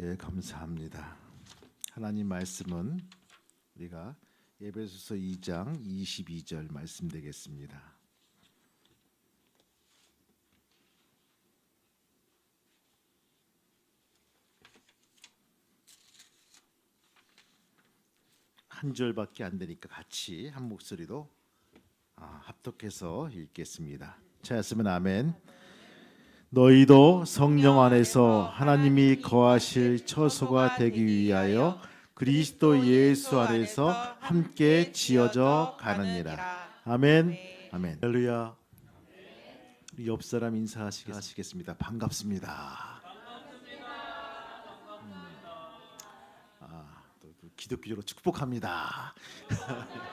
예, 감사합니다. 하나님 말씀은 우리가 에베소서 2장 22절 말씀 되겠습니다. 한 절밖에 안 되니까 같이 한 목소리로 아, 합독해서 읽겠습니다. 차였으면 아멘. 너희도 성령 안에서 하나님이 거하실 처소가 되기 위하여 그리스도 예수 안에서 함께 지어져 가느니라. 아멘. 아멘. 할렐루야. 우리 옆 사람 인사하시겠습니다. 반갑습니다. 음. 아, 또 기독교로 축복합니다.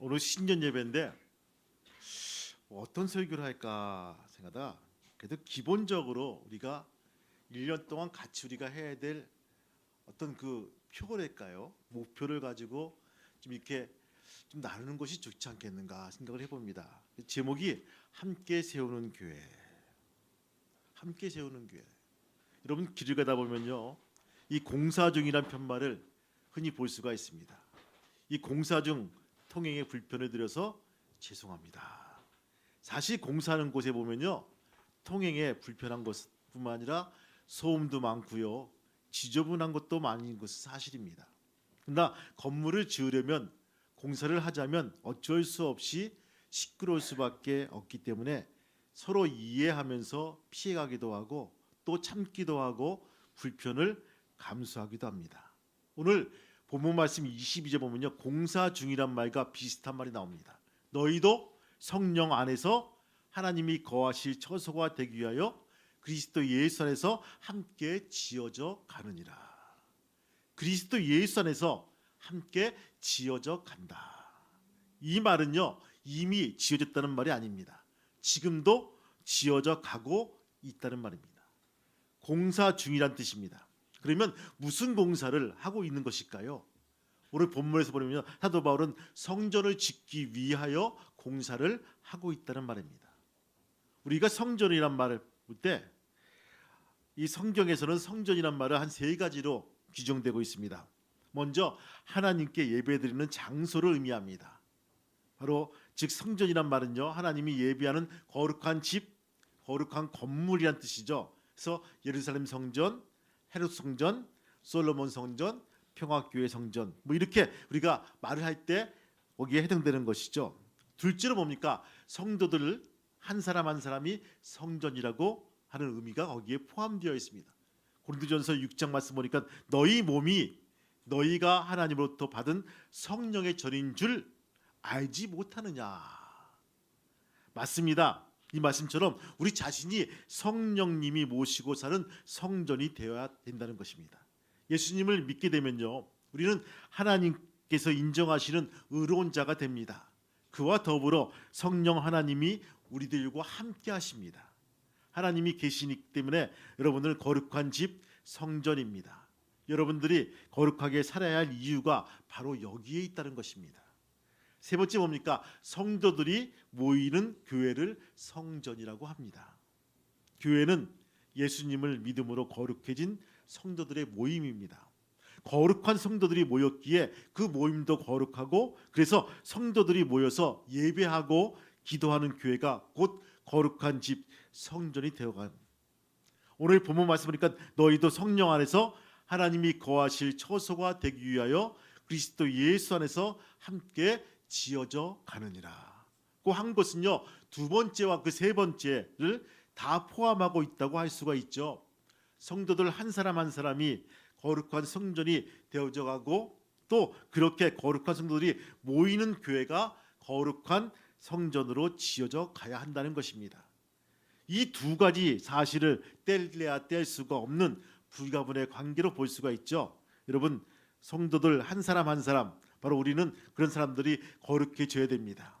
오늘 신년 예배인데 어떤 설교를 할까 생각하다 그래도 기본적으로 우리가 1년 동안 같이 우리가 해야 될 어떤 그 표랄까요? 목표를 가지고 좀 이렇게 좀 나누는 것이 좋지 않겠는가 생각을 해봅니다. 제목이 함께 세우는 교회. 함께 세우는 교회. 여러분 길을 가다 보면요, 이 공사 중이란 편말을 흔히 볼 수가 있습니다. 이 공사 중 통행에 불편을 드려서 죄송합니다. 사실 공사하는 곳에 보면요 통행에 불편한 것뿐만 아니라 소음도 많고요 지저분한 것도 많은 것은 사실입니다. 그러나 건물을 지으려면 공사를 하자면 어쩔 수 없이 시끄러울 수밖에 없기 때문에 서로 이해하면서 피해가기도 하고 또 참기도 하고 불편을 감수하기도 합니다. 오늘 본문 말씀 22절 보면요 공사 중이란 말과 비슷한 말이 나옵니다. 너희도 성령 안에서 하나님이 거하실 처소가 되기 위하여 그리스도 예수 안에서 함께 지어져 가느니라. 그리스도 예수 안에서 함께 지어져 간다. 이 말은요 이미 지어졌다는 말이 아닙니다. 지금도 지어져 가고 있다는 말입니다. 공사 중이란 뜻입니다. 그러면 무슨 공사를 하고 있는 것일까요? 오늘 본문에서 보면 사도 바울은 성전을 짓기 위하여 공사를 하고 있다는 말입니다. 우리가 성전이란 말을 볼 때 이 성경에서는 성전이란 말을 한 세 가지로 규정되고 있습니다. 먼저 하나님께 예배드리는 장소를 의미합니다. 바로 즉 성전이란 말은요 하나님이 예배하는 거룩한 집, 거룩한 건물이란 뜻이죠. 그래서 예루살렘 성전, 헤롯 성전, 솔로몬 성전, 평화교회 성전 뭐 이렇게 우리가 말을 할 때 거기에 해당되는 것이죠. 둘째로 뭡니까 성도들 한 사람 한 사람이 성전이라고 하는 의미가 거기에 포함되어 있습니다. 고린도전서 6장 말씀 보니까 너희 몸이 너희가 하나님으로부터 받은 성령의 전인 줄 알지 못하느냐. 맞습니다. 이 말씀처럼 우리 자신이 성령님이 모시고 사는 성전이 되어야 된다는 것입니다. 예수님을 믿게 되면요. 우리는 하나님께서 인정하시는 의로운 자가 됩니다. 그와 더불어 성령 하나님이 우리들과 함께 하십니다. 하나님이 계시기 때문에 여러분들 거룩한 집 성전입니다. 여러분들이 거룩하게 살아야 할 이유가 바로 여기에 있다는 것입니다. 세 번째 뭡니까? 성도들이 모이는 교회를 성전이라고 합니다. 교회는 예수님을 믿음으로 거룩해진 성도들의 모임입니다. 거룩한 성도들이 모였기에 그 모임도 거룩하고 그래서 성도들이 모여서 예배하고 기도하는 교회가 곧 거룩한 집 성전이 되어간 오늘 본문 말씀 보니까 너희도 성령 안에서 하나님이 거하실 처소가 되기 위하여 그리스도 예수 안에서 함께 지어져 가느니라. 그 한 것은요 두 번째와 그 세 번째를 다 포함하고 있다고 할 수가 있죠. 성도들 한 사람 한 사람이 거룩한 성전이 되어져 가고 또 그렇게 거룩한 성도들이 모이는 교회가 거룩한 성전으로 지어져 가야 한다는 것입니다. 이 두 가지 사실을 뗄래야 뗄 수가 없는 불가분의 관계로 볼 수가 있죠. 여러분 성도들 한 사람 한 사람 바로 우리는 그런 사람들이 거룩해져야 됩니다.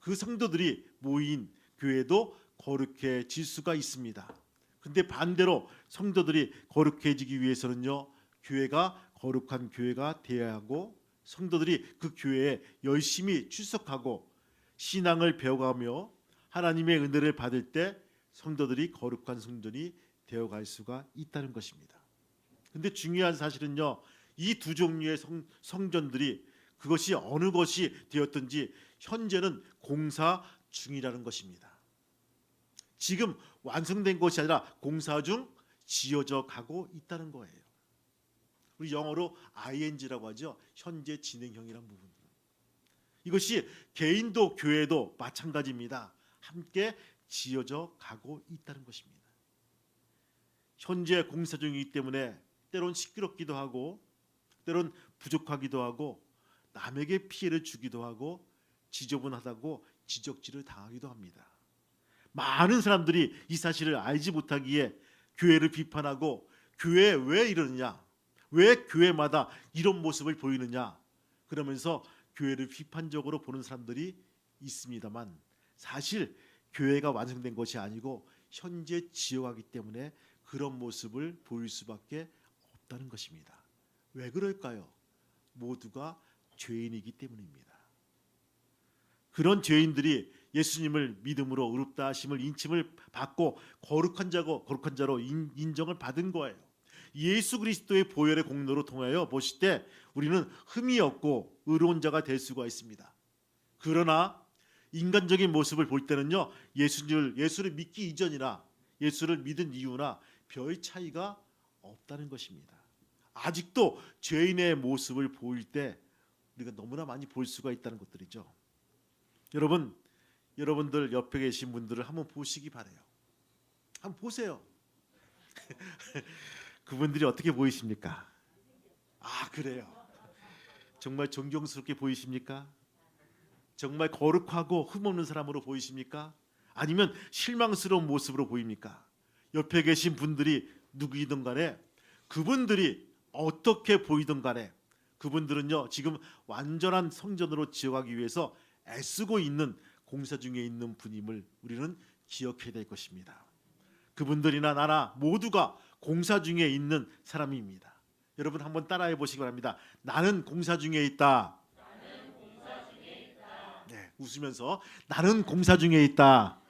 그 성도들이 모인 교회도 거룩해질 수가 있습니다. 근데 반대로 성도들이 거룩해지기 위해서는요 교회가 거룩한 교회가 되어야 하고 성도들이 그 교회에 열심히 출석하고 신앙을 배워가며 하나님의 은혜를 받을 때 성도들이 거룩한 성전이 되어갈 수가 있다는 것입니다. 근데 중요한 사실은요. 이 두 종류의 성, 성전들이 그것이 어느 것이 되었든지 현재는 공사 중이라는 것입니다. 지금 완성된 것이 아니라 공사 중 지어져 가고 있다는 거예요. 우리 영어로 ing라고 하죠. 현재 진행형이란 부분. 이것이 개인도 교회도 마찬가지입니다. 함께 지어져 가고 있다는 것입니다. 현재 공사 중이기 때문에 때론 시끄럽기도 하고 때론 부족하기도 하고 남에게 피해를 주기도 하고 지저분하다고 지적질을 당하기도 합니다. 많은 사람들이 이 사실을 알지 못하기에 교회를 비판하고 교회 왜 이러느냐? 왜 교회마다 이런 모습을 보이느냐? 그러면서 교회를 비판적으로 보는 사람들이 있습니다만 사실 교회가 완성된 것이 아니고 현재 지어가기 때문에 그런 모습을 보일 수밖에 없다는 것입니다. 왜 그럴까요? 모두가 죄인이기 때문입니다. 그런 죄인들이 예수님을 믿음으로 의롭다 하심을 인침을 받고 거룩한 자고 거룩한 자로 인, 인정을 받은 거예요. 예수 그리스도의 보혈의 공로로 통하여 보실 때 우리는 흠이 없고 의로운 자가 될 수가 있습니다. 그러나 인간적인 모습을 볼 때는요 예수를 예수를 믿기 이전이나 예수를 믿은 이유나 별 차이가 없다는 것입니다. 아직도 죄인의 모습을 보일 때 우리가 너무나 많이 볼 수가 있다는 것들이죠. 여러분, 여러분들 옆에 계신 분들을 한번 보시기 바래요. 한번 보세요. 그분들이 어떻게 보이십니까? 아 그래요. 정말 존경스럽게 보이십니까? 정말 거룩하고 흠없는 사람으로 보이십니까? 아니면 실망스러운 모습으로 보입니까? 옆에 계신 분들이 누구이든 간에 그분들이 어떻게 보이든 간에 그분들은요 지금 완전한 성전으로 지어가기 위해서 애쓰고 있는 공사 중에 있는 분임을 우리는 기억해야 될 것입니다. 그분들이나 나나 모두가 공사 중에 있는 사람입니다. 여러분 한번 따라해 보시기 바랍니다. 나는 공사 중에 있다. 네, 웃으면서 나는 공사 중에 있다.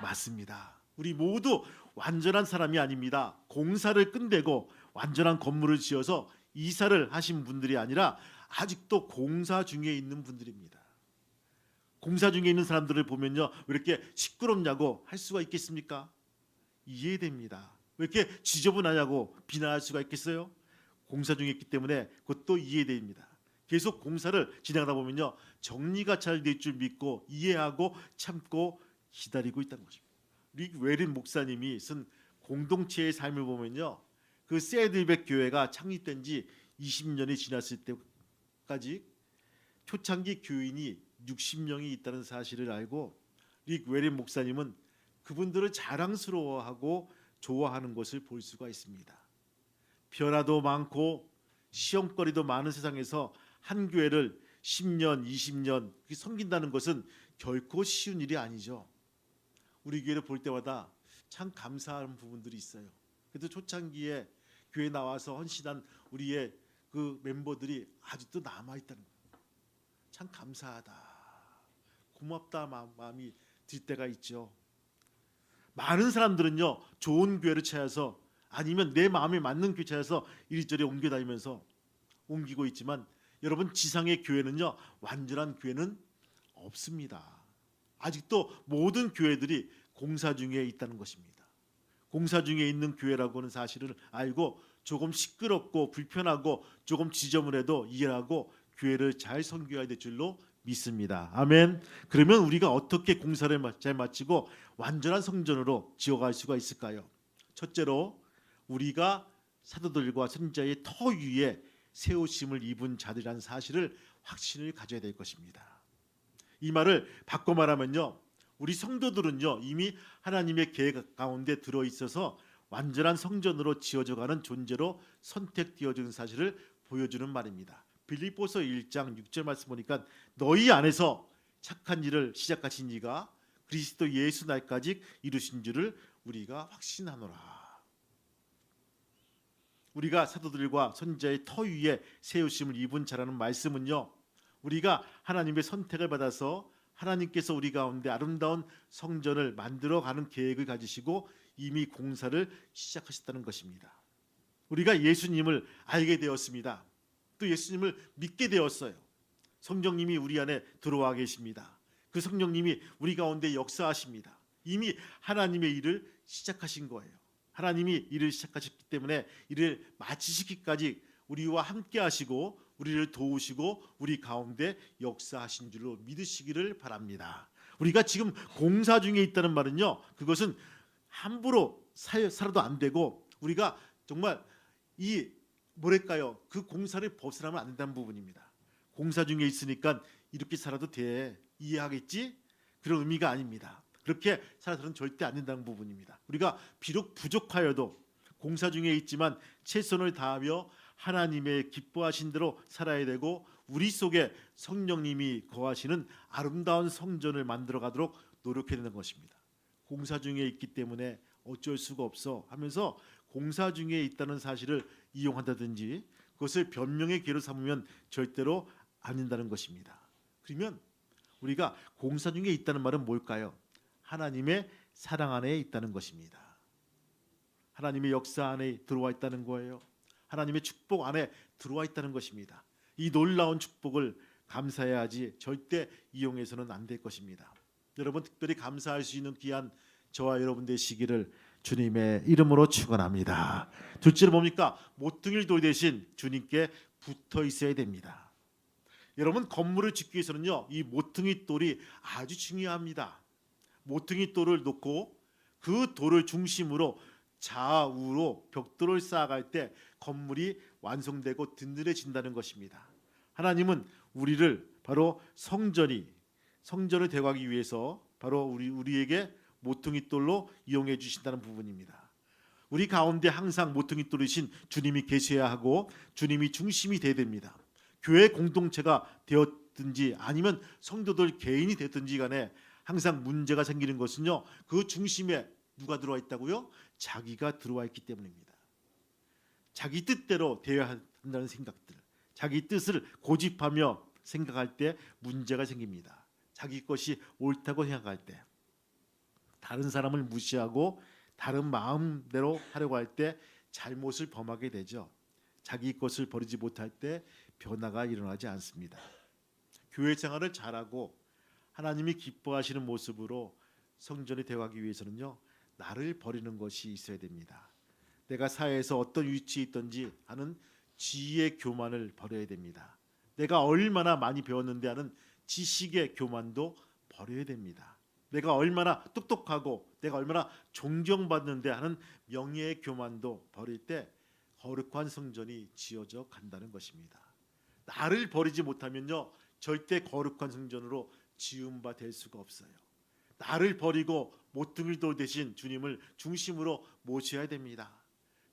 맞습니다. 우리 모두 완전한 사람이 아닙니다. 공사를 끝내고 완전한 건물을 지어서 이사를 하신 분들이 아니라 아직도 공사 중에 있는 분들입니다. 공사 중에 있는 사람들을 보면요, 왜 이렇게 시끄럽냐고 할 수가 있겠습니까? 이해됩니다. 왜 이렇게 지저분하냐고 비난할 수가 있겠어요? 공사 중에 있기 때문에 그것도 이해됩니다. 계속 공사를 진행하다 보면요, 정리가 잘 될 줄 믿고 이해하고 참고 기다리고 있다는 것입니다. 릭 웨린 목사님이 쓴 공동체의 삶을 보면요, 그 세드백 교회가 창립된 지 20년이 지났을 때까지 초창기 교인이 60명이 있다는 사실을 알고 릭 웨린 목사님은 그분들을 자랑스러워하고 좋아하는 것을 볼 수가 있습니다. 변화도 많고 시험거리도 많은 세상에서 한 교회를 10년, 20년 섬긴다는 것은 결코 쉬운 일이 아니죠. 우리 교회를 볼 때마다 참 감사한 부분들이 있어요. 그래도 초창기에 교회 나와서 헌신한 우리의 그 멤버들이 아직도 남아 있다는 거예요. 참 감사하다. 고맙다 마음이 들 때가 있죠. 많은 사람들은요 좋은 교회를 찾아서 아니면 내 마음에 맞는 교회 찾아서 이리저리 옮겨 다니면서 옮기고 있지만 여러분 지상의 교회는요 완전한 교회는 없습니다. 아직도 모든 교회들이 공사 중에 있다는 것입니다. 공사 중에 있는 교회라고 는 사실을 알고 조금 시끄럽고 불편하고 조금 지저분해도 이해하고 교회를 잘 섬겨야 될 줄로 믿습니다. 아멘. 그러면 우리가 어떻게 공사를 잘 마치고 완전한 성전으로 지어갈 수가 있을까요? 첫째로 우리가 사도들과 선자의 터 위에 세우심을 입은 자들이라는 사실을 확신을 가져야 될 것입니다. 이 말을 바꿔 말하면요. 우리 성도들은요. 이미 하나님의 계획 가운데 들어 있어서 완전한 성전으로 지어져 가는 존재로 선택되어지는 사실을 보여주는 말입니다. 빌립보서 1장 6절 말씀 보니까 너희 안에서 착한 일을 시작하신 이가 그리스도 예수 날까지 이루신 줄을 우리가 확신하노라. 우리가 사도들과 선자의 터 위에 세우심을 입은 자라는 말씀은요. 우리가 하나님의 선택을 받아서 하나님께서 우리 가운데 아름다운 성전을 만들어 가는 계획을 가지시고 이미 공사를 시작하셨다는 것입니다. 우리가 예수님을 알게 되었습니다. 또 예수님을 믿게 되었어요. 성령님이 우리 안에 들어와 계십니다. 그 성령님이 우리 가운데 역사하십니다. 이미 하나님의 일을 시작하신 거예요. 하나님이 일을 시작하셨기 때문에 일을 마치시기까지 우리와 함께 하시고 우리를 도우시고 우리 가운데 역사하신 줄로 믿으시기를 바랍니다. 우리가 지금 공사 중에 있다는 말은요. 그것은 함부로 살- 살아도 안 되고 우리가 정말 이 뭐랄까요? 그 공사를 벗어나면 안 된다는 부분입니다. 공사 중에 있으니까 이렇게 살아도 돼 이해하겠지? 그런 의미가 아닙니다. 그렇게 살아서는 절대 안 된다는 부분입니다. 우리가 비록 부족하여도 공사 중에 있지만 최선을 다하며 하나님의 기뻐하신 대로 살아야 되고 우리 속에 성령님이 거하시는 아름다운 성전을 만들어 가도록 노력해야 되는 것입니다. 공사 중에 있기 때문에 어쩔 수가 없어 하면서 공사 중에 있다는 사실을 이용한다든지 그것을 변명의 기로 삼으면 절대로 안 된다는 것입니다. 그러면 우리가 공사 중에 있다는 말은 뭘까요? 하나님의 사랑 안에 있다는 것입니다. 하나님의 역사 안에 들어와 있다는 거예요. 하나님의 축복 안에 들어와 있다는 것입니다. 이 놀라운 축복을 감사해야 하지 절대 이용해서는 안 될 것입니다. 여러분 특별히 감사할 수 있는 귀한 저와 여러분 되시기를 주님의 이름으로 축원합니다. 둘째로 뭡니까? 모퉁이를 돌 대신 주님께 붙어 있어야 됩니다. 여러분 건물을 짓기 위해서는요 이 모퉁이 돌이 아주 중요합니다. 모퉁이 돌을 놓고 그 돌을 중심으로 좌우로 벽돌을 쌓아갈 때 건물이 완성되고 든든해진다는 것입니다. 하나님은 우리를 바로 성전이 성전을 대하기 위해서 바로 우리 우리에게 모퉁이 돌로 이용해 주신다는 부분입니다. 우리 가운데 항상 모퉁이 돌이신 주님이 계셔야 하고 주님이 중심이 돼야 됩니다. 교회 공동체가 되었든지 아니면 성도들 개인이 됐든지 간에 항상 문제가 생기는 것은요. 그 중심에 누가 들어와 있다고요? 자기가 들어와 있기 때문입니다. 자기 뜻대로 되어야 한다는 생각들, 자기 뜻을 고집하며 생각할 때 문제가 생깁니다. 자기 것이 옳다고 생각할 때, 다른 사람을 무시하고 다른 마음대로 하려고 할 때 잘못을 범하게 되죠. 자기 것을 버리지 못할 때 변화가 일어나지 않습니다. 교회 생활을 잘하고 하나님이 기뻐하시는 모습으로 성전이 되어가기 위해서는요 나를 버리는 것이 있어야 됩니다. 내가 사회에서 어떤 위치에 있든지 하는 지혜의 교만을 버려야 됩니다. 내가 얼마나 많이 배웠는데 하는 지식의 교만도 버려야 됩니다. 내가 얼마나 똑똑하고 내가 얼마나 존경받는데 하는 명예의 교만도 버릴 때 거룩한 성전이 지어져 간다는 것입니다. 나를 버리지 못하면요 절대 거룩한 성전으로 지은 바될 수가 없어요. 나를 버리고 모퉁이를 돌 대신 주님을 중심으로 모셔야 됩니다.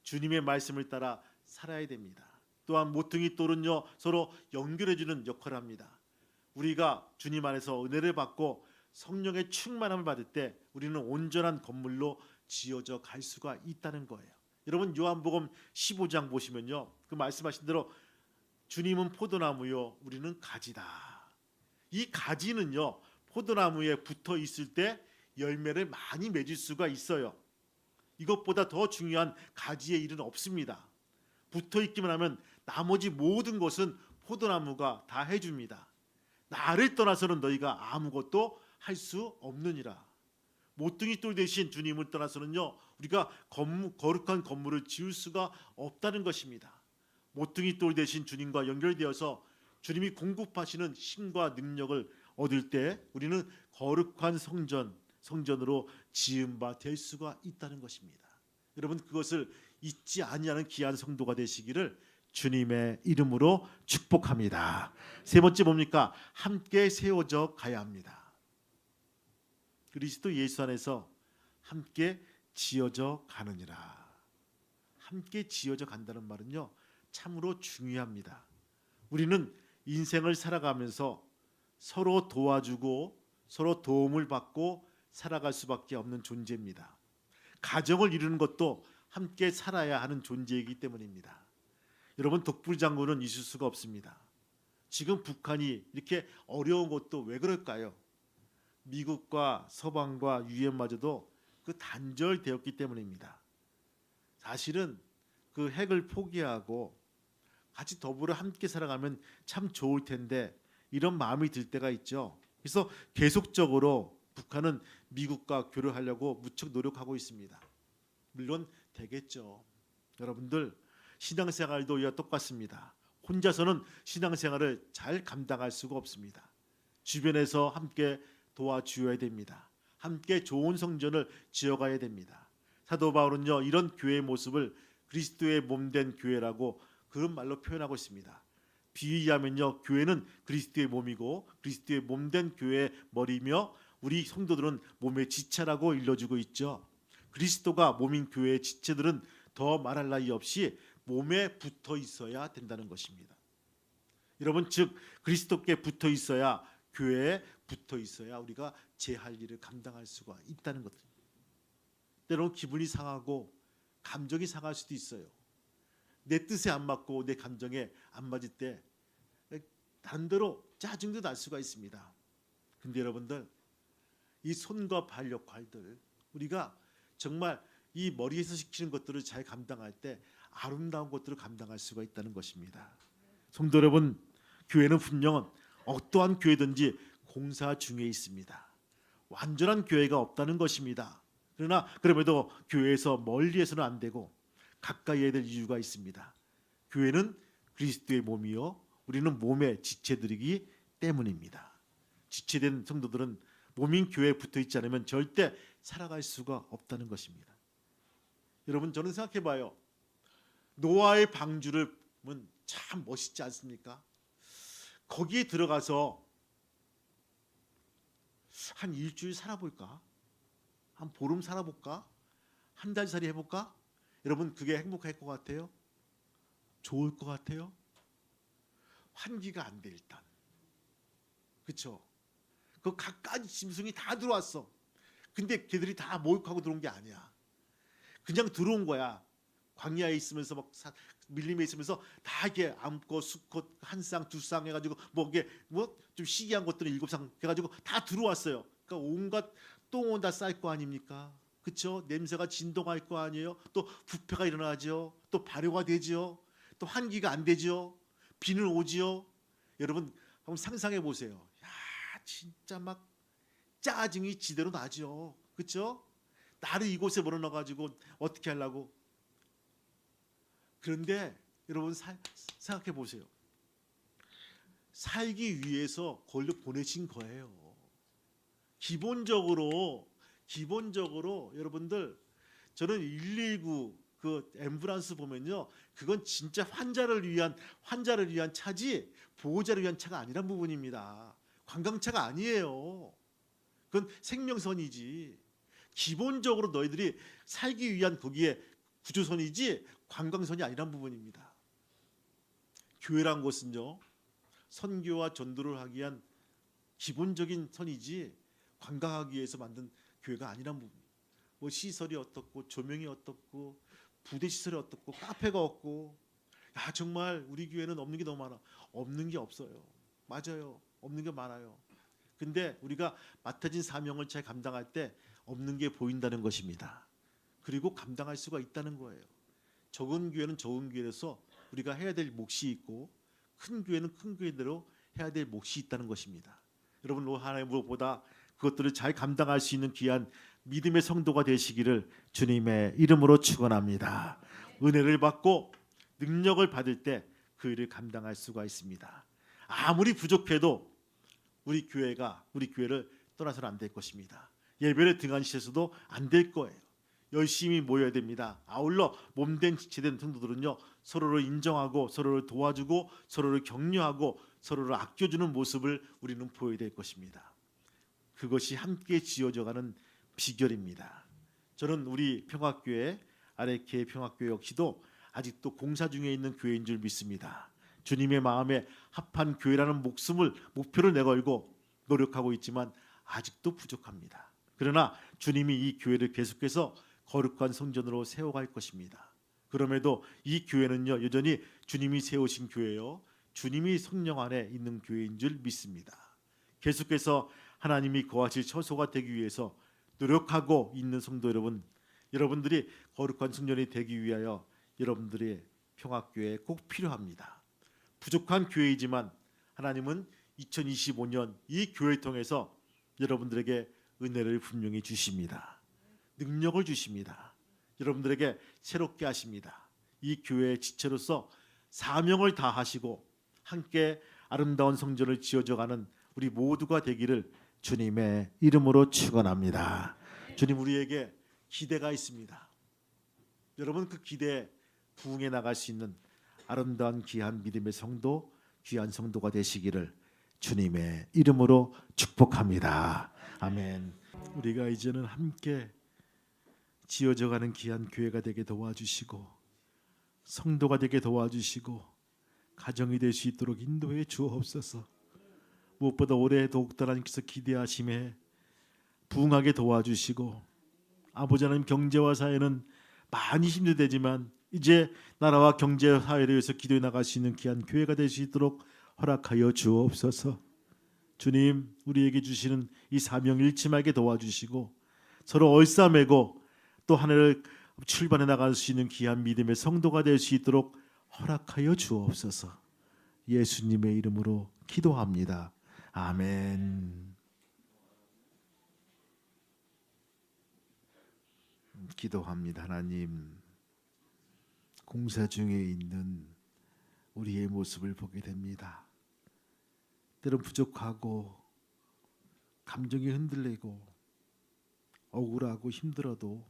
주님의 말씀을 따라 살아야 됩니다. 또한 모퉁이 돌은요 서로 연결해 주는 역할을 합니다. 우리가 주님 안에서 은혜를 받고 성령의 충만함을 받을 때 우리는 온전한 건물로 지어져 갈 수가 있다는 거예요. 여러분 요한복음 15장 보시면요. 그 말씀하신 대로 주님은 포도나무요 우리는 가지다. 이 가지는요 포도나무에 붙어 있을 때 열매를 많이 맺을 수가 있어요. 이것보다 더 중요한 가지의 일은 없습니다. 붙어 있기만 하면 나머지 모든 것은 포도나무가 다 해줍니다. 나를 떠나서는 너희가 아무것도 할 수 없느니라. 모퉁이 돌 대신 주님을 떠나서는요 우리가 건물, 거룩한 건물을 지을 수가 없다는 것입니다. 모퉁이 돌 대신 주님과 연결되어서 주님이 공급하시는 힘과 능력을 얻을 때 우리는 거룩한 성전 성전으로 지은 바 될 수가 있다는 것입니다. 여러분 그것을 잊지 아니하는 귀한 성도가 되시기를 주님의 이름으로 축복합니다. 세 번째 뭡니까? 함께 세워져 가야 합니다. 그리스도 예수 안에서 함께 지어져 가느니라. 함께 지어져 간다는 말은요. 참으로 중요합니다. 우리는 인생을 살아가면서 서로 도와주고 서로 도움을 받고 살아갈 수밖에 없는 존재입니다. 가정을 이루는 것도 함께 살아야 하는 존재이기 때문입니다. 여러분 독불 장군은 있을 수가 없습니다. 지금 북한이 이렇게 어려운 것도 왜 그럴까요? 미국과 서방과 유엔마저도 그 단절되었기 때문입니다. 사실은 그 핵을 포기하고 같이 더불어 함께 살아가면 참 좋을 텐데 이런 마음이 들 때가 있죠. 그래서 계속적으로 북한은 미국과 교류하려고 무척 노력하고 있습니다. 물론 되겠죠. 여러분들 신앙생활도 이와 똑같습니다. 혼자서는 신앙생활을 잘 감당할 수가 없습니다. 주변에서 함께 도와주어야 됩니다. 함께 좋은 성전을 지어가야 됩니다. 사도 바울은요 이런 교회의 모습을 그리스도의 몸된 교회라고 그런 말로 표현하고 있습니다. 비유하면요 교회는 그리스도의 몸이고 그리스도의 몸된 교회의 머리며 우리 성도들은 몸의 지체라고 일러주고 있죠. 그리스도가 몸인 교회의 지체들은 더 말할 나위 없이 몸에 붙어 있어야 된다는 것입니다. 여러분 즉 그리스도께 붙어 있어야 교회에 붙어 있어야 우리가 제 할 일을 감당할 수가 있다는 것. 때로는 기분이 상하고 감정이 상할 수도 있어요. 내 뜻에 안 맞고 내 감정에 안 맞을 때 다른 대로 짜증도 날 수가 있습니다. 근데 여러분들 이 손과 발 역할들 우리가 정말 이 머리에서 시키는 것들을 잘 감당할 때 아름다운 것들을 감당할 수가 있다는 것입니다. 성도 여러분, 교회는 분명 어떠한 교회든지 공사 중에 있습니다. 완전한 교회가 없다는 것입니다. 그러나 그럼에도 교회에서 멀리해서는 안 되고 가까이 해야 될 이유가 있습니다. 교회는 그리스도의 몸이요 우리는 몸의 지체들이기 때문입니다. 지체된 성도들은 몸인 교회에 붙어 있지 않으면 절대 살아갈 수가 없다는 것입니다. 여러분 저는 생각해 봐요. 노아의 방주를 보면 참 멋있지 않습니까? 거기에 들어가서 한 일주일 살아볼까? 한 보름 살아볼까? 한 달 살이 해볼까? 여러분 그게 행복할 것 같아요? 좋을 것 같아요? 환기가 안 돼 일단. 그렇죠? 그 각가지 짐승이 다 들어왔어. 근데 걔들이 다 모욕하고 들어온 게 아니야. 그냥 들어온 거야. 광야에 있으면서 막 사, 밀림에 있으면서 다 이게 암꽃, 수꽃 한 쌍, 두 쌍 해가지고 뭐 이게 뭐 좀 시기한 것들은 일곱 쌍 해가지고 다 들어왔어요. 그러니까 온갖 똥은 다 쌀 거 아닙니까? 그렇죠? 냄새가 진동할 거 아니에요? 또 부패가 일어나죠. 또 발효가 되죠. 또 환기가 안 되죠. 비는 오지요. 여러분 한번 상상해 보세요. 야 진짜 막 짜증이 지대로 나죠. 그렇죠? 나를 이곳에 몰아넣어 가지고 어떻게 하려고? 그런데 여러분 사- 생각해 보세요. 살기 위해서 걸려 보내신 거예요. 기본적으로 기본적으로 여러분들 저는 119그 앰뷸런스 보면요. 그건 진짜 환자를 위한 환자를 위한 차지 보호자를 위한 차가 아니란 부분입니다. 관광차가 아니에요. 그건 생명선이지. 기본적으로 너희들이 살기 위한 거기에 구조선이지 관광선이 아니란 부분입니다. 교회란 것은요. 선교와 전도를 하기 위한 기본적인 선이지 관광하기 위해서 만든 교회가 아니란 부분. 뭐 시설이 어떻고 조명이 어떻고 부대 시설이 어떻고 카페가 없고 야 정말 우리 교회는 없는 게 너무 많아. 없는 게 없어요. 맞아요. 없는 게 많아요. 근데 우리가 맡아진 사명을 잘 감당할 때 없는 게 보인다는 것입니다. 그리고 감당할 수가 있다는 거예요. 적은 교회는 적은 교회에서 우리가 해야 될 몫이 있고 큰 교회는 큰 교회대로 해야 될 몫이 있다는 것입니다. 여러분 로 하나님 무엇보다 그것들을 잘 감당할 수 있는 귀한 믿음의 성도가 되시기를 주님의 이름으로 축원합니다. 은혜를 받고 능력을 받을 때 그 일을 감당할 수가 있습니다. 아무리 부족해도 우리 교회가 우리 교회를 떠나서는 안 될 것입니다. 예배를 등한시켜서도 안 될 거예요. 열심히 모여야 됩니다. 아울러 몸된 지체된 성도들은요 서로를 인정하고 서로를 도와주고 서로를 격려하고 서로를 아껴주는 모습을 우리는 보여야 될 것입니다. 그것이 함께 지어져가는 비결입니다. 저는 우리 평화교회 아래케 평화교회 역시도 아직도 공사 중에 있는 교회인 줄 믿습니다. 주님의 마음에 합한 교회라는 목숨을 목표를 내걸고 노력하고 있지만 아직도 부족합니다. 그러나 주님이 이 교회를 계속해서 거룩한 성전으로 세워갈 것입니다. 그럼에도 이 교회는요 여전히 주님이 세우신 교회요 주님이 성령 안에 있는 교회인 줄 믿습니다. 계속해서 하나님이 거하실 처소가 되기 위해서 노력하고 있는 성도 여러분, 여러분들이 거룩한 청년이 되기 위하여 여러분들의 평화교회 꼭 필요합니다. 부족한 교회이지만 하나님은 2025년 이 교회를 통해서 여러분들에게 은혜를 분명히 주십니다. 능력을 주십니다. 여러분들에게 새롭게 하십니다. 이 교회의 지체로서 사명을 다하시고 함께 아름다운 성전을 지어져가는 우리 모두가 되기를 주님의 이름으로 축원합니다. 주님 우리에게 기대가 있습니다. 여러분 그 기대에 부응해 나갈 수 있는 아름다운 귀한 믿음의 성도, 귀한 성도가 되시기를 주님의 이름으로 축복합니다. 아멘. 우리가 이제는 함께 지어져가는 귀한 교회가 되게 도와주시고 성도가 되게 도와주시고 가정이 될 수 있도록 인도해 주옵소서. 무엇보다 올해 더욱더 하나님께서 기대하심에 부응하게 도와주시고 아버지 하나님 경제와 사회는 많이 힘들되지만 이제 나라와 경제 사회를 위해서 기도해 나갈 수 있는 귀한 교회가 될 수 있도록 허락하여 주옵소서. 주님 우리에게 주시는 이 사명 일침하게 도와주시고 서로 얼싸매고 또 하늘을 출발해 나갈 수 있는 귀한 믿음의 성도가 될 수 있도록 허락하여 주옵소서. 예수님의 이름으로 기도합니다. 아멘. 기도합니다. 하나님. 공사 중에 있는 우리의 모습을 보게 됩니다. 때론 부족하고 감정이 흔들리고 억울하고 힘들어도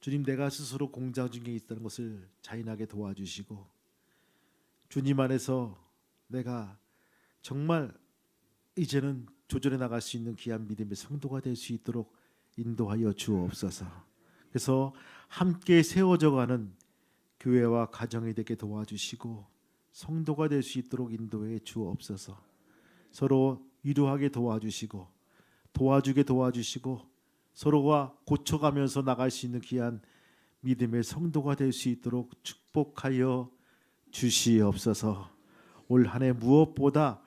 주님 내가 스스로 공장 중에 있다는 것을 자인하게 도와주시고 주님 안에서 내가 정말 이제는 조절해 나갈 수 있는 귀한 믿음의 성도가 될 수 있도록 인도하여 주옵소서. 그래서 함께 세워져 가는 교회와 가정이 되게 도와주시고 성도가 될 수 있도록 인도해 주옵소서. 서로 위로하게 도와주시고 도와주게 도와주시고 서로가 고쳐가면서 나갈 수 있는 귀한 믿음의 성도가 될 수 있도록 축복하여 주시옵소서. 올 한 해 무엇보다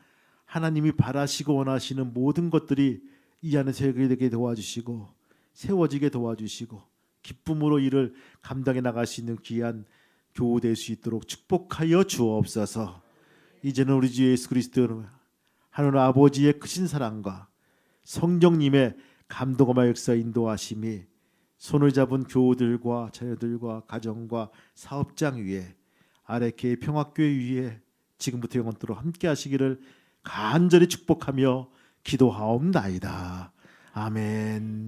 하나님이 바라시고 원하시는 모든 것들이 이 안에 세계되게 도와주시고 세워지게 도와주시고 기쁨으로 이를 감당해 나갈 수 있는 귀한 교우 될 수 있도록 축복하여 주옵소서. 이제는 우리 주 예수 그리스도는 하나님 아버지의 크신 사랑과 성령님의 감동과 역사 인도하심이 손을 잡은 교우들과 자녀들과 가정과 사업장 위에 아래케 평화교회 위에 지금부터 영원토록 함께 하시기를 간절히 축복하며 기도하옵나이다. 아멘.